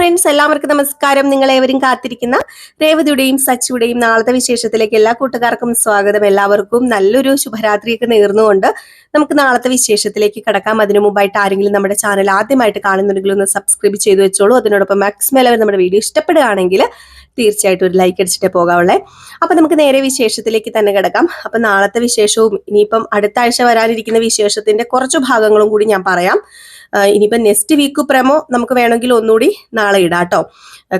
Friends എല്ലാവർക്കും നമസ്കാരം. നിങ്ങളേവരും കാത്തിരിക്കുന്ന രേവതിയുടെയും സച്ചിയുടെയും നാളത്തെ വിശേഷത്തിലേക്ക് എല്ലാ കൂട്ടുകാർക്കും സ്വാഗതം. എല്ലാവർക്കും നല്ലൊരു ശുഭരാത്രിയൊക്കെ നേർന്നുകൊണ്ട് നമുക്ക് നാളത്തെ വിശേഷത്തിലേക്ക് കടക്കാം. അതിനു മുമ്പായിട്ട് ആരെങ്കിലും നമ്മുടെ ചാനൽ ആദ്യമായിട്ട് കാണുന്നുണ്ടെങ്കിൽ ഒന്ന് സബ്സ്ക്രൈബ് ചെയ്ത് വെച്ചോളൂ. അതിനോടൊപ്പം മാക്സിമം എല്ലാവരും നമ്മുടെ വീഡിയോ ഇഷ്ടപ്പെടുകയാണെങ്കിൽ തീർച്ചയായിട്ടും ഒരു ലൈക്ക് അടിച്ചിട്ടേ പോകാവുള്ളേ. അപ്പൊ നമുക്ക് നേരെ വിശേഷത്തിലേക്ക് തന്നെ കിടക്കാം. അപ്പൊ നാളത്തെ വിശേഷവും ഇനിയിപ്പം അടുത്ത ആഴ്ച വരാനിരിക്കുന്ന വിശേഷത്തിന്റെ കുറച്ച് ഭാഗങ്ങളും കൂടി ഞാൻ പറയാം. ആ, ഇനിയിപ്പം നെക്സ്റ്റ് വീക്ക് പ്രമോ നമുക്ക് വേണമെങ്കിൽ ഒന്നുകൂടി നാളെ ഇടാം കേട്ടോ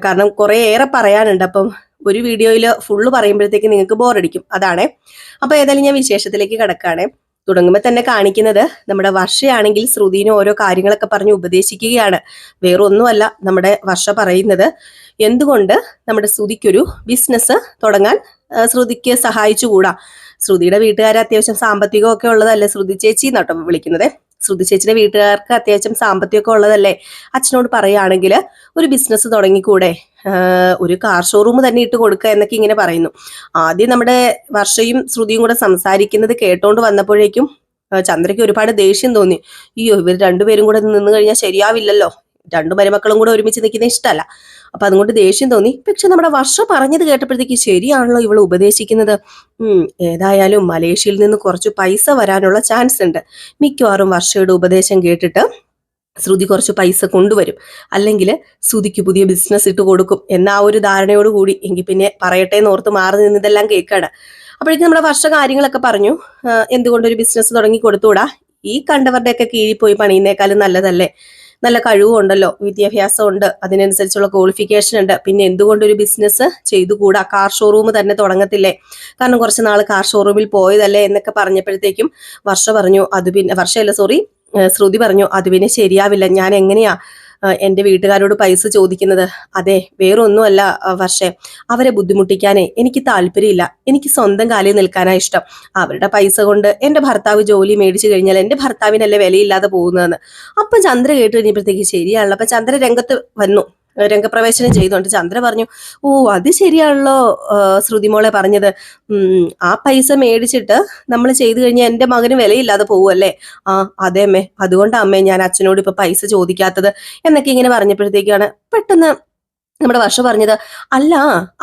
കാരണം കുറേയേറെ ഏറെ പറയാനുണ്ട്. അപ്പം ഒരു വീഡിയോയിൽ ഫുള്ള് പറയുമ്പോഴത്തേക്ക് നിങ്ങൾക്ക് ബോറടിക്കും അതാണേ. അപ്പോൾ ഏതായാലും ഞാൻ വിശേഷത്തിലേക്ക് കിടക്കുകയാണേ തുടങ്ങുമ്പോൾ തന്നെ കാണിക്കുന്നത് നമ്മുടെ വർഷയാണെങ്കിൽ ശ്രുതിനെ ഓരോ കാര്യങ്ങളൊക്കെ പറഞ്ഞ് ഉപദേശിക്കുകയാണ്. വേറൊന്നുമല്ല നമ്മുടെ വർഷ പറയുന്നത്. എന്തുകൊണ്ട് നമ്മുടെ ശ്രുതിക്കൊരു ബിസിനസ് തുടങ്ങാൻ ശ്രുതിക്ക് സഹായിച്ചുകൂടാ? ശ്രുതിയുടെ വീട്ടുകാർ അത്യാവശ്യം സാമ്പത്തികമൊക്കെ ഉള്ളതല്ലേ ശ്രുതി ചേച്ചി എന്നാട്ടോ വിളിക്കുന്നത്. ശ്രുതി ചേച്ചിയുടെ വീട്ടുകാർക്ക് അത്യാവശ്യം സാമ്പത്തികമൊക്കെ ഉള്ളതല്ലേ? അച്ഛനോട് പറയുകയാണെങ്കിൽ ഒരു ബിസിനസ് തുടങ്ങിക്കൂടെ? ഒരു കാർ ഷോറൂം തന്നെ ഇട്ട് കൊടുക്കുക എന്നൊക്കെ ഇങ്ങനെ പറയുന്നു. ആദ്യം നമ്മുടെ വർഷയും ശ്രുതിയും കൂടെ സംസാരിക്കുന്നത് കേട്ടോണ്ട് വന്നപ്പോഴേക്കും ചന്ദ്രയ്ക്ക് ഒരുപാട് ദേഷ്യം തോന്നി. അയ്യോ ഇവർ രണ്ടുപേരും കൂടെ നിന്ന് കഴിഞ്ഞാൽ ശരിയാവില്ലല്ലോ? രണ്ടു മരുമക്കളും കൂടെ ഒരുമിച്ച് നിൽക്കുന്ന ഇഷ്ടമല്ല. അപ്പൊ അതുകൊണ്ട് ദേഷ്യം തോന്നി. പക്ഷെ നമ്മുടെ വർഷ പറഞ്ഞത് കേട്ടപ്പോഴത്തേക്ക് ശരിയാണല്ലോ ഇവൾ ഉപദേശിക്കുന്നത്. ഉം ഏതായാലും മലേഷ്യയിൽ നിന്ന് കുറച്ച് പൈസ വരാനുള്ള ചാൻസ് ഉണ്ട്. മിക്കവാറും വർഷയുടെ ഉപദേശം കേട്ടിട്ട് ശ്രുതി കുറച്ച് പൈസ കൊണ്ടുവരും. അല്ലെങ്കിൽ ശ്രുതിക്ക് പുതിയ ബിസിനസ് ഇട്ട് കൊടുക്കും എന്ന ആ ഒരു ധാരണയോട് കൂടി എങ്കിൽ പിന്നെ പറയട്ടെ എന്ന് ഓർത്ത് മാറി നിന്നതെല്ലാം കേൾക്കാണ്. അപ്പോഴേക്കും നമ്മുടെ വർഷ കാര്യങ്ങളൊക്കെ പറഞ്ഞു. എന്തുകൊണ്ടൊരു ബിസിനസ് തുടങ്ങി കൊടുത്തുകൂടാ? ഈ കണ്ടവരുടെയൊക്കെ കീഴിൽ പോയി പണിയുന്നേക്കാളും നല്ലതല്ലേ? നല്ല കഴിവുണ്ടല്ലോ വിദ്യാഭ്യാസം ഉണ്ട് അതിനനുസരിച്ചുള്ള ക്വാളിഫിക്കേഷൻ ഉണ്ട്. പിന്നെ എന്തുകൊണ്ടൊരു ബിസിനസ് ചെയ്തുകൂടാ? കാർ ഷോറൂം തന്നെ തുടങ്ങത്തില്ലേ? കാരണം കുറച്ച് നാൾ കാർ ഷോറൂമിൽ പോയതല്ലേ എന്നൊക്കെ പറഞ്ഞപ്പോഴത്തേക്കും വർഷ പറഞ്ഞു അത് പിന്നെ വർഷയല്ല സോറി ശ്രുതി പറഞ്ഞു അത് പിന്നെ ശരിയാവില്ല ഞാൻ എങ്ങനെയാ ആ, എന്റെ വീട്ടുകാരോട് പൈസ ചോദിക്കുന്നത് അതെ വേറൊന്നുമല്ല വർഷേ അവരെ ബുദ്ധിമുട്ടിക്കാനേ എനിക്ക് താല്പര്യമില്ല. എനിക്ക് സ്വന്തം കാലിൽ നിൽക്കാനാണ് ഇഷ്ടം. അവരുടെ പൈസ കൊണ്ട് എന്റെ ഭർത്താവ് ജോലി മേടിച്ചു കഴിഞ്ഞാൽ എന്റെ ഭർത്താവിനല്ലേ വിലയില്ലാതെ പോകുന്നതെന്ന്. അപ്പം ചന്ദ്ര കേട്ട് കഴിഞ്ഞപ്പോഴത്തേക്ക് ശരിയാണല്ലോ. അപ്പം ചന്ദ്ര രംഗത്ത് വന്നു. രംഗപ്രവേശനം ചെയ്തുകൊണ്ട് ചന്ദ്ര പറഞ്ഞു ഓ അത് ശരിയാണല്ലോ ശ്രുതിമോളെ പറഞ്ഞത്. ആ പൈസ മേടിച്ചിട്ട് നമ്മൾ ചെയ്തു കഴിഞ്ഞാൽ എന്റെ മകന് വിലയില്ലാതെ പോവുമല്ലേ ആ അതെ അമ്മേ അതുകൊണ്ട് അമ്മേ ഞാൻ അച്ഛനോട് ഇപ്പൊ പൈസ ചോദിക്കാത്തത് എന്നൊക്കെ ഇങ്ങനെ പറഞ്ഞപ്പോഴത്തേക്കാണ് പെട്ടെന്ന് നമ്മുടെ വർഷ പറഞ്ഞത് അല്ല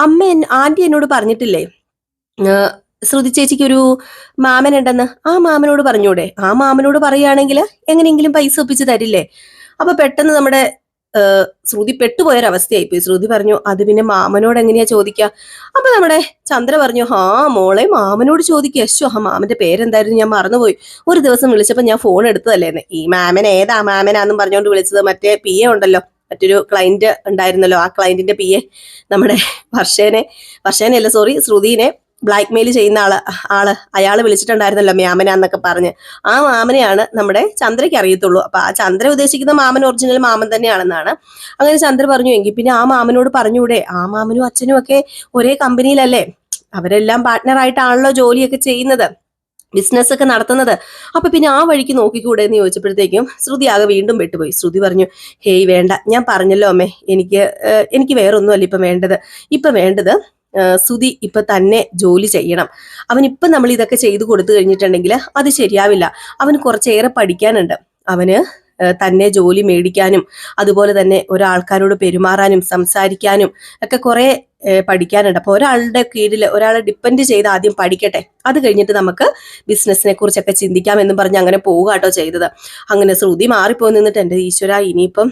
അമ്മ ആന്റി എന്നോട് പറഞ്ഞിട്ടില്ലേ ശ്രുതി ചേച്ചിക്ക് ഒരു മാമൻ ഉണ്ടെന്ന് ആ മാമനോട് പറഞ്ഞൂടെ. ആ മാമനോട് പറയുകയാണെങ്കിൽ എങ്ങനെയെങ്കിലും പൈസ ഒപ്പിച്ച് തരില്ലേ? അപ്പൊ പെട്ടെന്ന് നമ്മുടെ ആ, പെട്ടുപോയൊരവസ്ഥയായി പോയി ശ്രുതി പറഞ്ഞു അത് പിന്നെ മാമനോട് എങ്ങനെയാ ചോദിക്കുക അപ്പൊ നമ്മുടെ ചന്ദ്ര പറഞ്ഞു ആ മോളെ മാമനോട് ചോദിക്കുക അശ്വ ആ മാമന്റെ പേരെന്തായിരുന്നു? ഞാൻ മറന്നുപോയി. ഒരു ദിവസം വിളിച്ചപ്പോ ഞാൻ ഫോൺ എടുത്തതല്ലേന്ന്. ഈ മാമൻ ഏതാ മാമനാന്നും പറഞ്ഞുകൊണ്ട് വിളിച്ചത് മറ്റേ പി എ ഉണ്ടല്ലോ. മറ്റൊരു ക്ലയന്റ് ഉണ്ടായിരുന്നല്ലോ. ആ ക്ലയന്റിന്റെ പി എ നമ്മുടെ വർഷേനെ വർഷേനെ അല്ല സോറി ശ്രുതിനെ ബ്ലാക്ക് മെയിൽ ചെയ്യുന്ന ആൾ ആൾ അയാൾ വിളിച്ചിട്ടുണ്ടായിരുന്നല്ലോ മാമന എന്നൊക്കെ പറഞ്ഞ്. ആ മാമനെയാണ് നമ്മുടെ ചന്ദ്രയ്ക്ക് അറിയത്തുള്ളൂ. അപ്പൊ ആ ചന്ദ്ര ഉദ്ദേശിക്കുന്ന മാമൻ ഒറിജിനൽ മാമൻ തന്നെയാണെന്നാണ്. അങ്ങനെ ചന്ദ്ര പറഞ്ഞു എങ്കിൽ പിന്നെ ആ മാമനോട് പറഞ്ഞൂടെ ആ മാമനും അച്ഛനും ഒക്കെ ഒരേ കമ്പനിയിലല്ലേ? അവരെല്ലാം പാർട്ട്ണർ ആയിട്ടാണല്ലോ ജോലിയൊക്കെ ചെയ്യുന്നത് ബിസിനസ് ഒക്കെ നടത്തുന്നത്. അപ്പൊ പിന്നെ ആ വഴിക്ക് നോക്കിക്കൂടെ? എന്ന് ചോദിച്ചപ്പോഴത്തേക്കും ശ്രുതി ആകെ വീണ്ടും പെട്ടുപോയി ശ്രുതി പറഞ്ഞു ഹേയ് വേണ്ട. ഞാൻ പറഞ്ഞല്ലോ അമ്മേ എനിക്ക് എനിക്ക് എനിക്ക് വേറൊന്നുമല്ല ഇപ്പം വേണ്ടത്. ഇപ്പം വേണ്ടത് ശ്രുതി ഇപ്പൊ തന്നെ ജോലി ചെയ്യണം. അവൻ ഇപ്പം നമ്മൾ ഇതൊക്കെ ചെയ്തു കൊടുത്തു കഴിഞ്ഞിട്ടുണ്ടെങ്കിൽ അത് ശരിയാവില്ല. അവന് കുറച്ചേറെ പഠിക്കാനുണ്ട്. അവന് തന്നെ ജോലി മേടിക്കാനും അതുപോലെ തന്നെ ഒരാൾക്കാരോട് പെരുമാറാനും സംസാരിക്കാനും ഒക്കെ കുറെ പഠിക്കാനുണ്ട്. അപ്പൊ ഒരാളുടെ കീഴിൽ ഒരാളെ ഡിപ്പെൻഡ് ചെയ്ത് ആദ്യം പഠിക്കട്ടെ. അത് കഴിഞ്ഞിട്ട് നമുക്ക് ബിസിനസ്സിനെ കുറിച്ചൊക്കെ ചിന്തിക്കാം എന്നും പറഞ്ഞ് അങ്ങനെ പോവുക കേട്ടോ ചെയ്തത്. അങ്ങനെ ശ്രുതി മാറിപ്പോയി നിന്നിട്ട് എന്റെ ഈശ്വര ഇനിയിപ്പം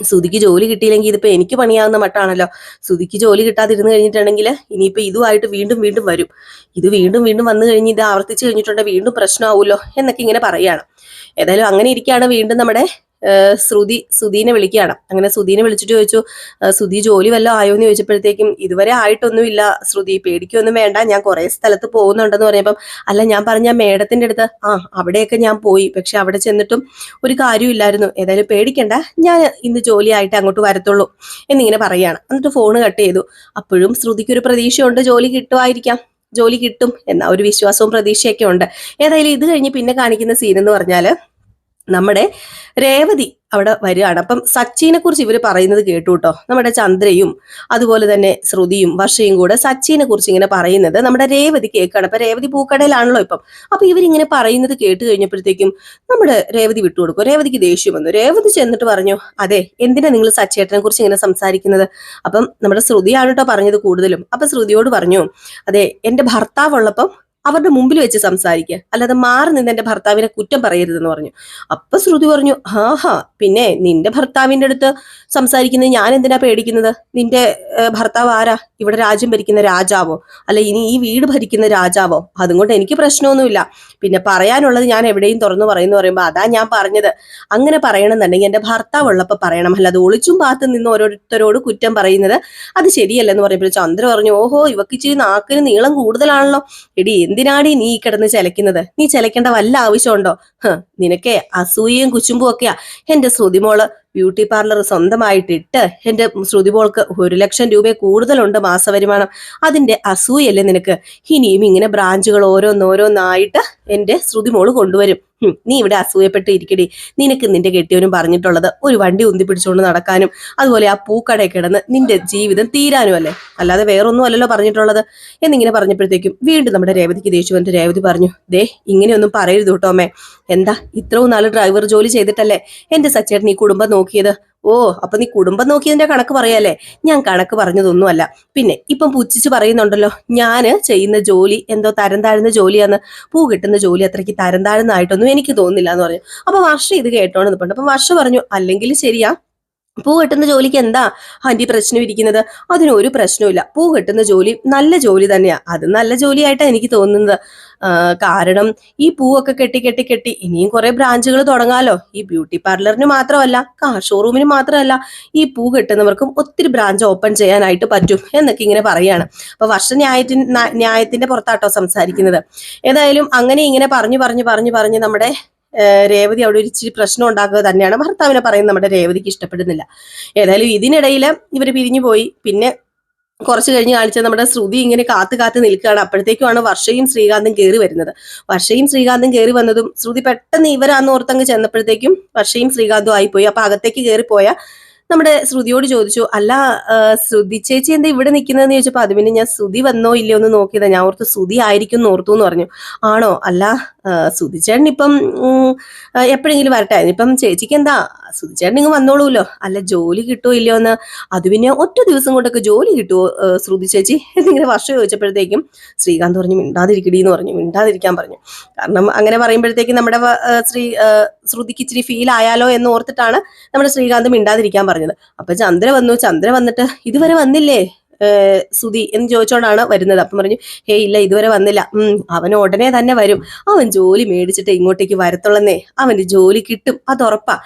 ശ്രുതിക്ക് ജോലി കിട്ടിയില്ലെങ്കിൽ ഇതിപ്പോ എനിക്ക് പണിയാവുന്ന മട്ടാണല്ലോ. ശ്രുതിക്ക് ജോലി കിട്ടാതിരുന്ന് കഴിഞ്ഞിട്ടുണ്ടെങ്കിൽ ഇനിയിപ്പോ ഇതുമായിട്ട് വീണ്ടും വീണ്ടും വരും. ഇത് വീണ്ടും വീണ്ടും വന്നു കഴിഞ്ഞ് ഇത് ആവർത്തിച്ച് കഴിഞ്ഞിട്ടുണ്ടെങ്കിൽ വീണ്ടും പ്രശ്നമാവുമല്ലോ എന്നൊക്കെ ഇങ്ങനെ പറയുകയാണ്. ഏതായാലും അങ്ങനെ ഇരിക്കുകയാണ് വീണ്ടും നമ്മുടെ ശ്രുതി സുധീനെ വിളിക്കുകയാണ്. അങ്ങനെ സുധീനെ വിളിച്ചിട്ട് ചോദിച്ചു സുധി ജോലി വല്ലതും ആയോ? എന്ന് ചോദിച്ചപ്പോഴത്തേക്കും ഇതുവരെ ആയിട്ടൊന്നുമില്ല ശ്രുതി പേടിക്കൊന്നും വേണ്ട ഞാൻ കുറെ സ്ഥലത്ത് പോകുന്നുണ്ടെന്ന് പറഞ്ഞപ്പം അല്ല ഞാൻ പറഞ്ഞ മേഡത്തിന്റെ അടുത്ത് ആ അവിടെയൊക്കെ ഞാൻ പോയി പക്ഷെ അവിടെ ചെന്നിട്ടും ഒരു കാര്യമില്ലായിരുന്നു ഏതായാലും പേടിക്കണ്ട ഞാൻ ഇന്ന് ജോലിയായിട്ട് അങ്ങോട്ട് വരത്തുള്ളൂ എന്നിങ്ങനെ പറയാണ് എന്നിട്ട് ഫോണ് കട്ട് ചെയ്തു. അപ്പോഴും ശ്രുതിക്ക് ഒരു പ്രതീക്ഷയുണ്ട് ജോലി കിട്ടുമായിരിക്കാം ജോലി കിട്ടും എന്ന ഒരു വിശ്വാസവും പ്രതീക്ഷയൊക്കെ ഉണ്ട്. ഏതായാലും ഇത് കഴിഞ്ഞ് പിന്നെ കാണിക്കുന്ന സീൻ എന്ന് പറഞ്ഞാൽ നമ്മുടെ രേവതി അവിടെ വരികയാണ്. അപ്പം സച്ചിനെ കുറിച്ച് ഇവർ പറയുന്നത് കേട്ടു കേട്ടോ നമ്മുടെ ചന്ദ്രയും അതുപോലെ തന്നെ ശ്രുതിയും വർഷയും കൂടെ സച്ചിനെ കുറിച്ച് ഇങ്ങനെ പറയുന്നത് നമ്മുടെ രേവതി കേൾക്കുകയാണ് അപ്പൊ രേവതി പൂക്കടയിലാണല്ലോ ഇപ്പം. അപ്പൊ ഇവരിങ്ങനെ പറയുന്നത് കേട്ട് കഴിഞ്ഞപ്പോഴത്തേക്കും നമ്മുടെ രേവതി വിട്ടുകൊടുക്കും രേവതിക്ക് ദേഷ്യം വന്നു. രേവതി ചെന്നിട്ട് പറഞ്ഞു അതെ എന്തിനാ നിങ്ങൾ സച്ചേട്ടനെ കുറിച്ച് ഇങ്ങനെ സംസാരിക്കുന്നത്? അപ്പം നമ്മുടെ ശ്രുതിയാണ് കേട്ടോ പറഞ്ഞത് കൂടുതലും. അപ്പൊ ശ്രുതിയോട് പറഞ്ഞു അതെ എന്റെ ഭർത്താവ് ഉള്ളപ്പം അവരുടെ മുമ്പിൽ വെച്ച് സംസാരിക്കുക. അല്ലാതെ മാറി നിന്ന് എന്റെ ഭർത്താവിനെ കുറ്റം പറയരുതെന്ന് പറഞ്ഞു. അപ്പൊ ശ്രുതി പറഞ്ഞു ഹാ ഹാ പിന്നെ നിന്റെ ഭർത്താവിന്റെ അടുത്ത് സംസാരിക്കുന്നത് ഞാൻ എന്തിനാ പേടിക്കുന്നത്? നിന്റെ ഭർത്താവ് ആരാ? ഇവിടെ രാജ്യം ഭരിക്കുന്ന രാജാവോ? അല്ല ഇനി ഈ വീട് ഭരിക്കുന്ന രാജാവോ? അതുകൊണ്ട് എനിക്ക് പ്രശ്നമൊന്നുമില്ല. പിന്നെ പറയാനുള്ളത് ഞാൻ എവിടെയും തുറന്നു പറയുന്നു പറയുമ്പോൾ അതാ ഞാൻ പറഞ്ഞത്. അങ്ങനെ പറയണമെന്നുണ്ടെങ്കിൽ എന്റെ ഭർത്താവ് ഉള്ളപ്പോൾ പറയണം. അല്ലാതെ ഒളിച്ചും പാത്ത് നിന്ന് ഓരോരുത്തരോട് കുറ്റം പറയുന്നത് അത് ശരിയല്ലെന്ന് പറയുമ്പോൾ ചന്ദ്ര പറഞ്ഞു ഓഹോ ഇവക്ക് ഇച്ചിരി നാക്കിന് നീളം കൂടുതലാണല്ലോ. എടി എന്തിനാടി നീ ഈ കിടന്ന് ചെലക്കുന്നത് നീ ചെലക്കേണ്ട വല്ല ആവശ്യമുണ്ടോ? നിനക്കേ അസൂയയും കുച്ചുമ്പും ഒക്കെയാ. എന്റെ ശ്രുതിമോൾ ബ്യൂട്ടി പാർലർ സ്വന്തമായിട്ട് ഇട്ട് എന്റെ ശ്രുതിബോൾക്ക് ഒരു ലക്ഷം രൂപ കൂടുതലുണ്ട് മാസവരുമാനം. അതിന്റെ അസൂയല്ലേ നിനക്ക്? ഇനിയും ഇങ്ങനെ ബ്രാഞ്ചുകൾ ഓരോന്നോരോന്നായിട്ട് എന്റെ ശ്രുതിമോൾ കൊണ്ടുവരും. നീ ഇവിടെ അസൂയപ്പെട്ട് ഇരിക്കടി. നിനക്ക് നിന്റെ കെട്ടിയവനും പറഞ്ഞിട്ടുള്ളത് ഒരു വണ്ടി ഉന്തി പിടിച്ചുകൊണ്ട് നടക്കാനും അതുപോലെ ആ പൂക്കടയിൽ കിടന്ന് നിന്റെ ജീവിതം തീരാനും അല്ലേ? അല്ലാതെ വേറൊന്നും അല്ലല്ലോ പറഞ്ഞിട്ടുള്ളത്. എന്നിങ്ങനെ പറഞ്ഞപ്പോഴത്തേക്കും വീണ്ടും നമ്മുടെ രേവതിക്ക് ദേഷ്യം വന്നിട്ട് രേവതി പറഞ്ഞു ദേ ഇങ്ങനെയൊന്നും പറയരുത് കേട്ടോ അമ്മേ. എന്താ ഇത്രയും നാൾ ഡ്രൈവർ ജോലി ചെയ്തിട്ടല്ലേ? എന്റെ സച്ചേട്ടൻ ഈ കുടുംബം നോക്കിയത്? ഓ അപ്പൊ നീ കുടുംബം നോക്കിയതിന്റെ കണക്ക് പറയാല്ലേ? ഞാൻ കണക്ക് പറഞ്ഞതൊന്നുമല്ല. പിന്നെ ഇപ്പം പുച്ഛിച്ച് പറയുന്നുണ്ടല്ലോ ഞാൻ ചെയ്യുന്ന ജോലി എന്തോ തരം താഴ്ന്ന ജോലിയാന്ന് പൂ കിട്ടുന്ന ജോലി അത്രയ്ക്ക് തരം താഴ്ന്നതായിട്ടൊന്നും എനിക്ക് തോന്നുന്നില്ല എന്ന് പറഞ്ഞു. അപ്പൊ വർഷ ഇത് കേട്ടോണ്ട് നിൽപ്പുണ്ട് അപ്പൊ വർഷ പറഞ്ഞു അല്ലെങ്കിൽ ശരിയാ പൂ കെട്ടുന്ന ജോലിക്ക് എന്താ ആന്റി പ്രശ്നം ഇരിക്കുന്നത്? അതിന് ഒരു പ്രശ്നവുമില്ല. പൂ കെട്ടുന്ന ജോലി നല്ല ജോലി തന്നെയാ. അത് നല്ല ജോലിയായിട്ടാണ് എനിക്ക് തോന്നുന്നത്. കാരണം ഈ പൂവൊക്കെ കെട്ടി കെട്ടി കെട്ടി ഇനിയും കുറെ ബ്രാഞ്ചുകൾ തുടങ്ങാലോ. ഈ ബ്യൂട്ടി പാർലറിന് മാത്രമല്ല കാർ ഷോറൂമിന് മാത്രമല്ല ഈ പൂ കെട്ടുന്നവർക്കും ഒത്തിരി ബ്രാഞ്ച് ഓപ്പൺ ചെയ്യാനായിട്ട് പറ്റും എന്നൊക്കെ ഇങ്ങനെ പറയാണ്. അപ്പൊ വർഷ ന്യായത്തിന് ന്യായത്തിന്റെ പുറത്താട്ടോ സംസാരിക്കുന്നത്. ഏതായാലും അങ്ങനെ ഇങ്ങനെ പറഞ്ഞു പറഞ്ഞു പറഞ്ഞു പറഞ്ഞ് നമ്മുടെ രേവതി അവിടെ ഒരു ഇച്ചിരി പ്രശ്നം ഉണ്ടാക്കുക തന്നെയാണ്. ഭർത്താവിനെ പറയുന്നത് നമ്മുടെ രേവതിക്ക് ഇഷ്ടപ്പെടുന്നില്ല. ഏതായാലും ഇതിനിടയിൽ ഇവർ പിരിഞ്ഞു പോയി. പിന്നെ കുറച്ച് കഴിഞ്ഞ് കാണിച്ച നമ്മുടെ ശ്രുതി ഇങ്ങനെ കാത്തു കാത്ത് നിൽക്കുകയാണ്. അപ്പോഴത്തേക്കുമാണ് വർഷയും ശ്രീകാന്തും കയറി വരുന്നത്. വർഷയും ശ്രീകാന്തും കയറി വന്നതും ശ്രുതി പെട്ടെന്ന് ഇവരാന്ന് ഓർത്തങ്ങ് ചെന്നപ്പോഴത്തേക്കും വർഷയും ശ്രീകാന്തും ആയിപ്പോയി. അപ്പൊ അകത്തേക്ക് കയറി പോയ നമ്മുടെ ശ്രുതിയോട് ചോദിച്ചു അല്ല ശ്രുതി ചേച്ചി എന്താ ഇവിടെ നിൽക്കുന്നതെന്ന് ചോദിച്ചപ്പോൾ അത് പിന്നെ ഞാൻ ശ്രുതി വന്നോ ഇല്ലയോ എന്ന് നോക്കിയതാ. ഞാൻ ഓർത്ത് ശ്രുതി ആയിരിക്കും എന്ന് ഓർത്തു എന്ന് പറഞ്ഞു. ആണോ? അല്ല ആ, ശ്രുതി ചേട്ടൻ ഇപ്പം എപ്പോഴെങ്കിലും വരട്ടെ. ഇപ്പം ചേച്ചിക്ക് എന്താ? ശ്രുതി ചേട്ടൻ ഇങ്ങ് വന്നോളൂല്ലോ. അല്ല ജോലി കിട്ടുമോ ഇല്ലയോ എന്ന്. അത് പിന്നെ ഒറ്റ ദിവസം കൊണ്ടൊക്കെ ജോലി കിട്ടുമോ ശ്രുതി ചേച്ചി? എന്നിങ്ങനെ വർഷം ചോദിച്ചപ്പോഴത്തേക്കും ശ്രീകാന്ത് പറഞ്ഞു മിണ്ടാതിരിക്കടി എന്ന് പറഞ്ഞു. മിണ്ടാതിരിക്കാൻ പറഞ്ഞു. കാരണം അങ്ങനെ പറയുമ്പോഴത്തേക്കും നമ്മുടെ ശ്രീ ശ്രുതിക്ക് ഇച്ചിരി ഫീൽ ആയാലോ എന്ന് ഓർത്തിട്ടാണ് നമ്മുടെ ശ്രീകാന്ത് മിണ്ടാതിരിക്കാൻ പറഞ്ഞത്. അപ്പൊ ചന്ദ്ര വന്നു. ചന്ദ്ര വന്നിട്ട് ഇതുവരെ വന്നില്ലേ? സുധി എന്ന് ചോദിച്ചോണ്ടാണ് വരുന്നത്. അപ്പം പറഞ്ഞു ഹേ ഇല്ല ഇതുവരെ വന്നില്ല. അവൻ ഉടനെ തന്നെ വരും. അവൻ ജോലി മേടിച്ചിട്ട് ഇങ്ങോട്ടേക്ക് വരത്തുള്ളന്നേ. അവന് ജോലി കിട്ടും അത് ഉറപ്പാ.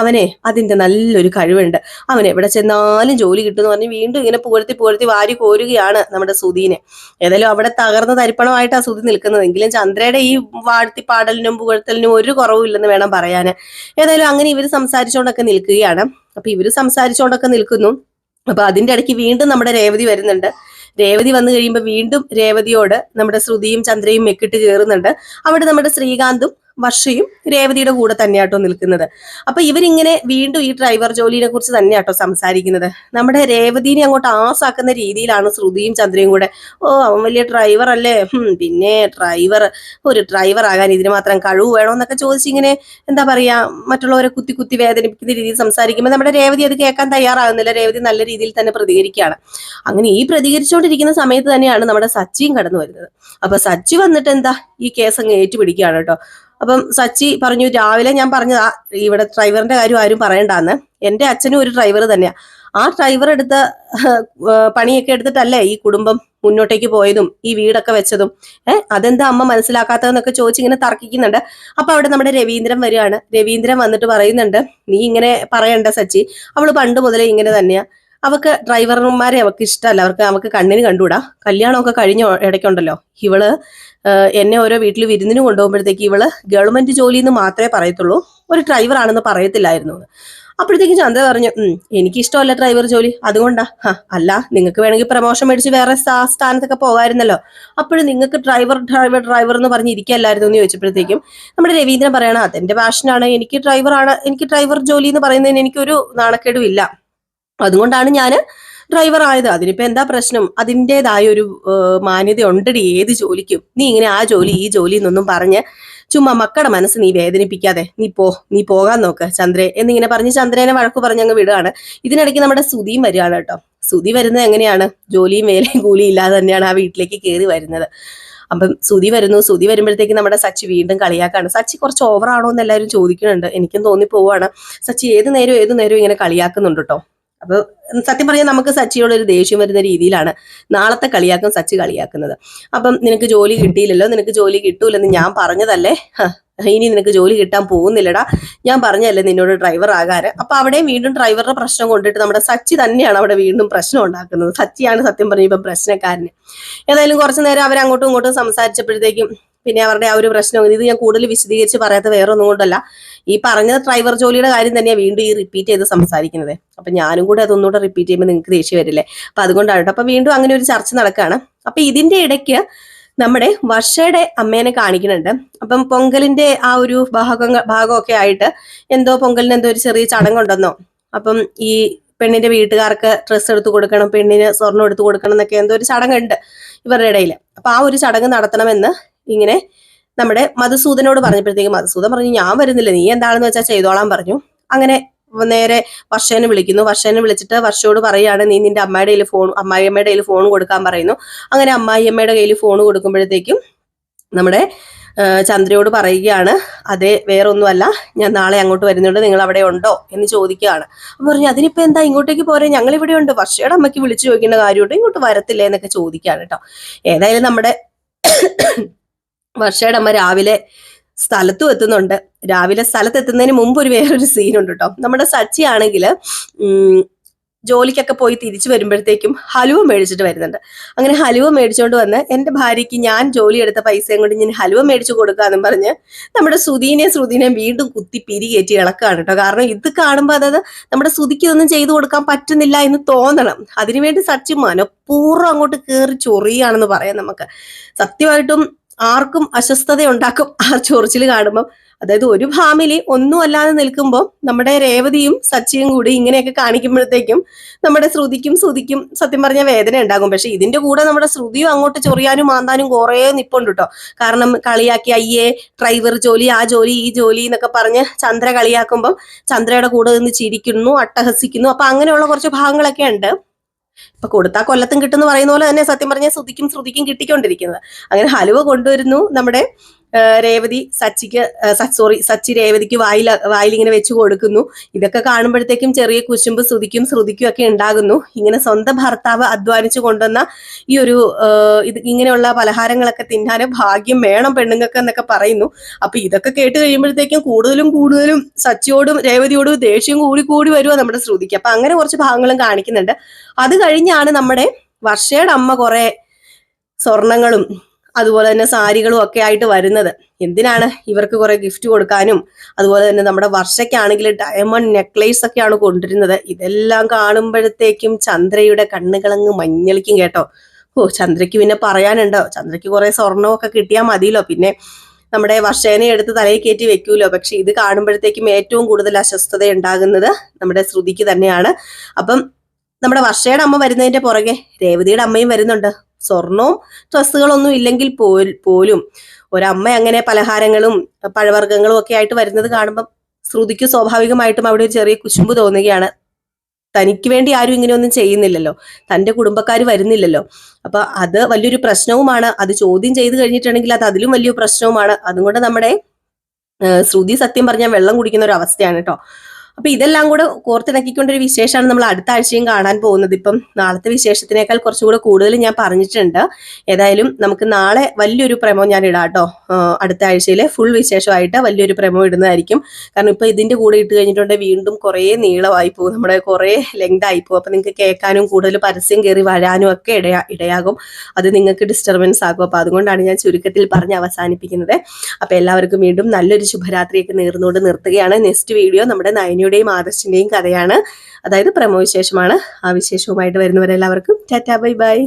അവനെ അതിന്റെ നല്ലൊരു കഴിവുണ്ട്. അവൻ എവിടെ ചെന്നാലും ജോലി കിട്ടും എന്ന് പറഞ്ഞ് വീണ്ടും ഇങ്ങനെ പുകഴ്ത്തി പുകഴ്ത്തി വാരി കോരുകയാണ് നമ്മുടെ സുധീനെ. ഏതായാലും അവിടെ തകർന്ന തരിപ്പണമായിട്ടാണ് സുധി നിൽക്കുന്നത്. എങ്കിലും ചന്ദ്രയുടെ ഈ വാഴ്ത്തി പാടലിനും പുകഴ്ത്തലിനും ഒരു കുറവുമില്ലെന്ന് വേണം പറയാന്. ഏതായാലും അങ്ങനെ ഇവർ സംസാരിച്ചുകൊണ്ടൊക്കെ നിൽക്കുകയാണ്. അപ്പൊ ഇവർ സംസാരിച്ചുകൊണ്ടൊക്കെ നിൽക്കുന്നു. അപ്പൊ അതിന്റെ ഇടയ്ക്ക് വീണ്ടും നമ്മുടെ രേവതി വരുന്നുണ്ട്. രേവതി വന്നു കഴിയുമ്പോൾ വീണ്ടും രേവതിയോട് നമ്മുടെ ശ്രുതിയും ചന്ദ്രയും മെക്കിട്ട് ചേരുന്നുണ്ട് അവിടെ നമ്മുടെ ശ്രീകാന്തും വർഷയും രേവതിയുടെ കൂടെ തന്നെയാട്ടോ നിൽക്കുന്നത്. അപ്പൊ ഇവരിങ്ങനെ വീണ്ടും ഈ ഡ്രൈവർ ജോലിനെ കുറിച്ച് തന്നെയാട്ടോ സംസാരിക്കുന്നത്. നമ്മുടെ രേവതിനെ അങ്ങോട്ട് ആസാക്കുന്ന രീതിയിലാണ് ശ്രുതിയും ചന്ദ്രയും കൂടെ ഓ അവൻ വലിയ ഡ്രൈവർ അല്ലേ? പിന്നെ ഡ്രൈവർ ഒരു ഡ്രൈവർ ആകാൻ ഇതിന് മാത്രം കഴിവ് വേണോ? എന്നൊക്കെ ചോദിച്ചിങ്ങനെ എന്താ പറയാ മറ്റുള്ളവരെ കുത്തി കുത്തി വേദനിപ്പിക്കുന്ന രീതിയിൽ സംസാരിക്കുമ്പോൾ നമ്മുടെ രേവതി അത് കേൾക്കാൻ തയ്യാറാകുന്നില്ല. രേവതി നല്ല രീതിയിൽ തന്നെ പ്രതികരിക്കുകയാണ്. അങ്ങനെ ഈ പ്രതികരിച്ചുകൊണ്ടിരിക്കുന്ന സമയത്ത് തന്നെയാണ് നമ്മുടെ സച്ചിയും കടന്നു വരുന്നത് അപ്പൊ സച്ചി വന്നിട്ട് എന്താ ഈ കേസ് അങ്ങ് ഏറ്റുപിടിക്കുകയാണ് കേട്ടോ. അപ്പം സച്ചി പറഞ്ഞു രാവിലെ ഞാൻ പറഞ്ഞു ഇവിടെ ഡ്രൈവറിന്റെ കാര്യം ആരും പറയണ്ടാന്ന്. എന്റെ അച്ഛനും ഒരു ഡ്രൈവർ തന്നെയാ. ആ ഡ്രൈവർ എടുത്ത പണിയൊക്കെ എടുത്തിട്ടല്ലേ ഈ കുടുംബം മുന്നോട്ടേക്ക് പോയതും ഈ വീടൊക്കെ വെച്ചതും? ഏഹ് അതെന്താ അമ്മ മനസ്സിലാക്കാത്തതെന്നൊക്കെ ചോദിച്ച് ഇങ്ങനെ തർക്കിക്കുന്നുണ്ട്. അപ്പൊ അവിടെ നമ്മുടെ രവീന്ദ്രൻ വരികയാണ്. രവീന്ദ്രൻ വന്നിട്ട് പറയുന്നുണ്ട് നീ ഇങ്ങനെ പറയണ്ട സച്ചി. അവൾ പണ്ട് മുതലേ ഇങ്ങനെ തന്നെയാ. അവക്ക് ഡ്രൈവർമാരെ അവക്ക് ഇഷ്ടമല്ല. അവർക്ക് അവക്ക് കണ്ണിന് കണ്ടുകൂടാ കല്യാണമൊക്കെ കഴിഞ്ഞ ഇടയ്ക്കുണ്ടല്ലോ. ഇവൾ എന്നെ ഓരോ വീട്ടിൽ വിരുന്നിന് കൊണ്ടുപോകുമ്പോഴത്തേക്ക് ഇവൾ ഗവൺമെന്റ് ജോലി എന്ന് മാത്രമേ പറയത്തുള്ളൂ. ഒരു ഡ്രൈവർ ആണെന്ന് പറയത്തില്ലായിരുന്നു. അപ്പോഴത്തേക്കും ചന്ദ്ര പറഞ്ഞു എനിക്ക് ഇഷ്ടമല്ല ഡ്രൈവർ ജോലി. അതുകൊണ്ടാ. അല്ല നിങ്ങൾക്ക് വേണമെങ്കിൽ പ്രമോഷൻ മേടിച്ച് വേറെ സ്ഥാ- സ്ഥാനത്തൊക്കെ പോകാമായിരുന്നല്ലോ അപ്പോഴും നിങ്ങൾക്ക് ഡ്രൈവർ ഡ്രൈവർ ഡ്രൈവർ എന്ന് പറഞ്ഞ് ഇരിക്കല്ലായിരുന്നു എന്ന് ചോദിച്ചപ്പോഴത്തേക്കും നമ്മുടെ രവീന്ദ്രൻ പറയണം അതെന്റെ പാഷനാണ് എനിക്ക് ഡ്രൈവറാണ് എനിക്ക് ഡ്രൈവർ ജോലി എന്ന് പറയുന്നതിന് എനിക്കൊരു നാണക്കേടും ഇല്ല. അതുകൊണ്ടാണ് ഞാൻ ഡ്രൈവർ ആയത്. അതിനിപ്പോ എന്താ പ്രശ്നം? അതിന്റെതായ ഒരു മാന്യത ഉണ്ടടി ഏത് ജോലിക്കും? നീ ഇങ്ങനെ ആ ജോലി ഈ ജോലി എന്നൊന്നും പറഞ്ഞ് ചുമ്മാ മക്കളുടെ മനസ്സ് നീ വേദനിപ്പിക്കാതെ നീ പോ നീ പോകാൻ നോക്ക് ചന്ദ്രേ എന്നിങ്ങനെ പറഞ്ഞ് ചന്ദ്രനെ വഴക്കു പറഞ്ഞ് അങ്ങ് വിടുകയാണ്. ഇതിനിടയ്ക്ക് നമ്മുടെ സുതിയും വരികയാണ് കേട്ടോ. സുതി വരുന്നത് എങ്ങനെയാണ്? ജോലിയും വേലയും കൂലിയും ഇല്ലാതെ തന്നെയാണ് ആ വീട്ടിലേക്ക് കയറി വരുന്നത്. അപ്പം സുതി വരുന്നു. സുതി വരുമ്പോഴത്തേക്ക് നമ്മുടെ സച്ചി വീണ്ടും കളിയാക്കാണ്. സച്ചി കുറച്ച് ഓവറാണോ എന്ന് എല്ലാവരും ചോദിക്കുന്നുണ്ട്. എനിക്കും തോന്നി പോവാണ് സച്ചി ഏത് നേരവും ഏത് നേരവും ഇങ്ങനെ കളിയാക്കുന്നുണ്ട് കേട്ടോ. അപ്പൊ സത്യം പറഞ്ഞാൽ നമുക്ക് സച്ചിയോട് ഒരു ദേഷ്യം വരുന്ന രീതിയിലാണ് നാളത്തെ കളിയാക്കും സച്ചി കളിയാക്കുന്നത്. അപ്പം നിനക്ക് ജോലി കിട്ടിയില്ലല്ലോ നിനക്ക് ജോലി കിട്ടൂലെന്ന് ഞാൻ പറഞ്ഞതല്ലേ? ഇനി നിനക്ക് ജോലി കിട്ടാൻ പോകുന്നില്ലടാ. ഞാൻ പറഞ്ഞല്ലേ നിന്നോട് ഡ്രൈവർ ആകാൻ അപ്പൊ അവിടെയും വീണ്ടും ഡ്രൈവറുടെ പ്രശ്നം കൊണ്ടിട്ട് നമ്മുടെ സച്ചി തന്നെയാണ് അവിടെ വീണ്ടും പ്രശ്നം ഉണ്ടാക്കുന്നത്. സച്ചിയാണ് സത്യം പറഞ്ഞ ഇപ്പൊ പ്രശ്നക്കാരന്. ഏതായാലും കുറച്ചു നേരം അവർ അങ്ങോട്ടും ഇങ്ങോട്ടും സംസാരിച്ചപ്പോഴത്തേക്കും പിന്നെ അവരുടെ ആ ഒരു പ്രശ്നം. ഇത് ഞാൻ കൂടുതൽ വിശദീകരിച്ച് പറയാത്ത വേറെ ഒന്നും കൊണ്ടല്ല. ഈ പറഞ്ഞ ഡ്രൈവർ ജോലിയുടെ കാര്യം തന്നെയാണ് വീണ്ടും ഈ റിപ്പീറ്റ് ചെയ്ത് സംസാരിക്കുന്നത്. അപ്പൊ ഞാനും കൂടെ അതൊന്നുകൂടെ റിപ്പീറ്റ് ചെയ്യുമ്പോൾ നിങ്ങൾക്ക് ദേഷ്യം വരില്ലേ? അപ്പൊ അതുകൊണ്ടാണ് അപ്പൊ വീണ്ടും അങ്ങനെ ഒരു ചർച്ച നടക്കുകയാണ് അപ്പൊ ഇതിന്റെ ഇടയ്ക്ക് നമ്മുടെ വർഷയുടെ അമ്മേനെ കാണിക്കുന്നുണ്ട്. അപ്പം പൊങ്കലിന്റെ ആ ഒരു ഭാഗങ്ങൾ ഭാഗമൊക്കെ ആയിട്ട് എന്തോ പൊങ്കലിന് എന്തോ ഒരു ചെറിയ ചടങ്ങുണ്ടെന്നോ? അപ്പം ഈ പെണ്ണിന്റെ വീട്ടുകാർക്ക് ഡ്രസ്സ് എടുത്തു കൊടുക്കണം പെണ്ണിന് സ്വർണം എടുത്തു കൊടുക്കണം എന്നൊക്കെ എന്തോ ഒരു ചടങ്ങുണ്ട് ഇവരുടെ ഇടയിൽ അപ്പൊ ആ ഒരു ചടങ്ങ് നടത്തണമെന്ന് ഇങ്ങനെ നമ്മുടെ മധുസൂദനോട് പറഞ്ഞപ്പോഴത്തേക്ക് മധുസൂദൻ പറഞ്ഞു ഞാൻ വരുന്നില്ല നീ എന്താണെന്ന് വെച്ചാൽ ചെയ്തോളാൻ പറഞ്ഞു. അങ്ങനെ നേരെ വർഷേനെ വിളിക്കുന്നു. വർഷേനെ വിളിച്ചിട്ട് വർഷയോട് പറയുകയാണ് നീ നിന്റെ അമ്മയുടെ കയ്യിൽ ഫോൺ അമ്മായിയമ്മയുടെ കയ്യിൽ ഫോൺ കൊടുക്കാൻ പറയുന്നു. അങ്ങനെ അമ്മായിയമ്മയുടെ കയ്യിൽ ഫോൺ കൊടുക്കുമ്പോഴത്തേക്കും നമ്മുടെ ചന്ദ്രയോട് പറയുകയാണ് അതെ വേറൊന്നുമല്ല ഞാൻ നാളെ അങ്ങോട്ട് വരുന്നുണ്ട് നിങ്ങൾ അവിടെ ഉണ്ടോ? എന്ന് ചോദിക്കുകയാണ്. അപ്പൊ പറഞ്ഞു അതിനിപ്പോ എന്താ ഇങ്ങോട്ടേക്ക് പോരെ? ഞങ്ങൾ ഇവിടെ ഉണ്ട് വർഷയുടെ അമ്മയ്ക്ക് വിളിച്ചു ചോദിക്കേണ്ട കാര്യമുണ്ട്? ഇങ്ങോട്ട് വരത്തില്ലേ? എന്നൊക്കെ ചോദിക്കുകയാണ് കേട്ടോ. ഏതായാലും നമ്മുടെ വർഷയുടെ അമ്മ രാവിലെ സ്ഥലത്തും എത്തുന്നുണ്ട്. രാവിലെ സ്ഥലത്ത് എത്തുന്നതിന് മുമ്പ് ഒരു വേറൊരു സീനുണ്ട് കേട്ടോ നമ്മുടെ സച്ചി ആണെങ്കിൽ ജോലിക്കൊക്കെ പോയി തിരിച്ചു വരുമ്പോഴത്തേക്കും ഹലുവ മേടിച്ചിട്ട് വരുന്നുണ്ട്. അങ്ങനെ ഹലുവ മേടിച്ചുകൊണ്ട് വന്ന് എന്റെ ഭാര്യയ്ക്ക് ഞാൻ ജോലി എടുത്ത പൈസയും കൊണ്ട് ഞാൻ ഹലുവ മേടിച്ചു കൊടുക്കാന്നും പറഞ്ഞ് നമ്മുടെ സുധീനെ ശ്രുതിനെ വീണ്ടും കുത്തി പിരികേറ്റി ഇളക്കാണ് കേട്ടോ കാരണം ഇത് കാണുമ്പോൾ അതായത് നമ്മുടെ സുതിക്ക് ഇതൊന്നും ചെയ്തു കൊടുക്കാൻ പറ്റുന്നില്ല എന്ന് തോന്നണം. അതിനുവേണ്ടി സച്ചി മനഃപൂർവം അങ്ങോട്ട് കയറി ചൊറിയാണെന്ന് പറയാം നമുക്ക്. സത്യമായിട്ടും ആർക്കും അസ്വസ്ഥത ഉണ്ടാക്കും ആ ചൊറിച്ചിൽ കാണുമ്പോൾ അതായത് ഒരു ഫാമിലി ഒന്നും അല്ലാതെ നിൽക്കുമ്പോൾ നമ്മുടെ രേവതിയും സച്ചിയും കൂടി ഇങ്ങനെയൊക്കെ കാണിക്കുമ്പോഴത്തേക്കും നമ്മുടെ ശ്രുതിക്കും ശ്രുതിക്കും സത്യം പറഞ്ഞ വേദന ഉണ്ടാകും. പക്ഷെ ഇതിന്റെ കൂടെ നമ്മുടെ ശ്രുതിയും അങ്ങോട്ട് ചൊറിയാനും മാന്താനും കുറേ നിപ്പുണ്ട് കേട്ടോ കാരണം കളിയാക്കി അയ്യേ ഡ്രൈവർ ജോലി ആ ജോലി ഈ ജോലി എന്നൊക്കെ പറഞ്ഞ് ചന്ദ്ര കളിയാക്കുമ്പോൾ ചന്ദ്രയുടെ കൂടെ നിന്ന് ചിരിക്കുന്നു അട്ടഹസിക്കുന്നു. അപ്പൊ അങ്ങനെയുള്ള കുറച്ച് ഭാഗങ്ങളൊക്കെ ഉണ്ട്. ഇപ്പൊ കൊടുത്താ കൊല്ലത്തും കിട്ടുന്ന പറയുന്ന പോലെ തന്നെ സത്യം പറഞ്ഞാൽ ശ്രുതിക്കും ശ്രുതിക്കും കിട്ടിക്കൊണ്ടിരിക്കുന്നത്. അങ്ങനെ ഹലുവ കൊണ്ടുവരുന്നു നമ്മുടെ രേവതി സച്ചിക്ക് സോറി സച്ചി രേവതിക്ക് വായിൽ വായിലിങ്ങനെ വെച്ച് കൊടുക്കുന്നു. ഇതൊക്കെ കാണുമ്പോഴത്തേക്കും ചെറിയ കുശുമ്പ് ശ്രുതിക്കും ശ്രുതിക്കും ഒക്കെ ഉണ്ടാകുന്നു. ഇങ്ങനെ സ്വന്തം ഭർത്താവ് അധ്വാനിച്ചു കൊണ്ടുവന്ന ഈ ഒരു ഇത് ഇങ്ങനെയുള്ള പലഹാരങ്ങളൊക്കെ തിന്നാന് ഭാഗ്യം വേണം പെണ്ണുങ്ങൾക്ക് എന്നൊക്കെ പറയുന്നു. അപ്പൊ ഇതൊക്കെ കേട്ട് കഴിയുമ്പോഴത്തേക്കും കൂടുതലും കൂടുതലും സച്ചിയോടും രേവതിയോടും ദേഷ്യം കൂടി കൂടി വരുമോ നമ്മുടെ ശ്രുതിക്ക്. അപ്പൊ അങ്ങനെ കുറച്ച് ഭാഗങ്ങളും കാണിക്കുന്നുണ്ട്. അത് കഴിഞ്ഞാണ് നമ്മുടെ വർഷയുടെ അമ്മ കുറെ സ്വർണങ്ങളും അതുപോലെ തന്നെ സാരികളും ഒക്കെ ആയിട്ട് വരുന്നത്. എന്തിനാണ് ഇവർക്ക് കുറെ ഗിഫ്റ്റ് കൊടുക്കാനും അതുപോലെ തന്നെ നമ്മുടെ വർഷയ്ക്കാണെങ്കിൽ ഡയമണ്ട് നെക്ലേസ് ഒക്കെയാണ് കൊണ്ടിരുന്നത് ഇതെല്ലാം കാണുമ്പോഴത്തേക്കും ചന്ദ്രയുടെ കണ്ണുകളങ്ങ് മഞ്ഞളിക്കും കേട്ടോ. ഓ ചന്ദ്രയ്ക്ക് പിന്നെ പറയാനുണ്ടോ? ചന്ദ്രയ്ക്ക് കുറെ സ്വർണമൊക്കെ കിട്ടിയാൽ മതിയല്ലോ. പിന്നെ നമ്മുടെ വർഷേനെ എടുത്ത് തലയിൽ കയറ്റി വെക്കൂലോ? പക്ഷെ ഇത് കാണുമ്പോഴത്തേക്കും ഏറ്റവും കൂടുതൽ അസ്വസ്ഥത ഉണ്ടാകുന്നത് നമ്മുടെ ശ്രുതിക്ക് തന്നെയാണ്. അപ്പം നമ്മുടെ വർഷയുടെ അമ്മ വരുന്നതിന്റെ പുറകെ രേവതിയുടെ അമ്മയും വരുന്നുണ്ട്. സ്വർണവും ഡ്രസ്സുകളൊന്നും ഇല്ലെങ്കിൽ പോലും ഒരമ്മ അങ്ങനെ പലഹാരങ്ങളും പഴവർഗങ്ങളും ഒക്കെ ആയിട്ട് വരുന്നത് കാണുമ്പോൾ ശ്രുതിക്ക് സ്വാഭാവികമായിട്ടും അവിടെ ഒരു ചെറിയ കുശുമ്പ് തോന്നുകയാണ്. തനിക്ക് വേണ്ടി ആരും ഇങ്ങനെയൊന്നും ചെയ്യുന്നില്ലല്ലോ. തന്റെ കുടുംബക്കാർ വരുന്നില്ലല്ലോ. അപ്പൊ അത് വലിയൊരു പ്രശ്നവുമാണ്. അത് ചോദ്യം ചെയ്ത് കഴിഞ്ഞിട്ടുണ്ടെങ്കിൽ അത് അതിലും വലിയ പ്രശ്നവുമാണ്. അതുകൊണ്ട് നമ്മുടെ ശ്രുതി സത്യം പറഞ്ഞാൽ വെള്ളം കുടിക്കുന്ന ഒരു അവസ്ഥയാണ് കേട്ടോ അപ്പൊ ഇതെല്ലാം കൂടെ കോർത്തിണക്കിക്കൊണ്ടൊരു വിശേഷമാണ് നമ്മൾ അടുത്ത ആഴ്ചയും കാണാൻ പോകുന്നത്. ഇപ്പം നാളത്തെ വിശേഷത്തിനേക്കാൾ കുറച്ചുകൂടെ കൂടുതൽ ഞാൻ പറഞ്ഞിട്ടുണ്ട്. ഏതായാലും നമുക്ക് നാളെ വലിയൊരു പ്രമോ ഞാൻ ഇടാം കേട്ടോ. അടുത്ത ആഴ്ചയിലെ ഫുൾ വിശേഷമായിട്ട് വലിയൊരു പ്രമോ ഇടുന്നതായിരിക്കും. കാരണം ഇപ്പൊ ഇതിന്റെ കൂടെ ഇട്ട് കഴിഞ്ഞിട്ടുണ്ടെങ്കിൽ വീണ്ടും കുറേ നീളമായി പോകും. നമ്മുടെ കുറേ ലെങ്ത് ആയി പോകും. അപ്പൊ നിങ്ങൾക്ക് കേൾക്കാനും കൂടുതൽ പരസ്യം കയറി വരാനും ഒക്കെ ഇടയാ ഇടയാകും. അത് നിങ്ങൾക്ക് ഡിസ്റ്റർബൻസ് ആകും. അപ്പൊ അതുകൊണ്ടാണ് ഞാൻ ചുരുക്കത്തിൽ പറഞ്ഞ് അവസാനിപ്പിക്കുന്നത്. അപ്പൊ എല്ലാവർക്കും വീണ്ടും നല്ലൊരു ശുഭരാത്രിയൊക്കെ നേർന്നുകൊണ്ട് നിർത്തുകയാണ്. നെക്സ്റ്റ് വീഡിയോ നമ്മുടെ നയനയുടെ രമ്യയുടെയും ആദർശിന്റെയും കഥയാണ്. അതായത് പ്രമോ വിശേഷമാണ്. ആ വിശേഷവുമായിട്ട് വരുന്നവരെല്ലാവർക്കും ടാറ്റാ ബൈ ബൈ.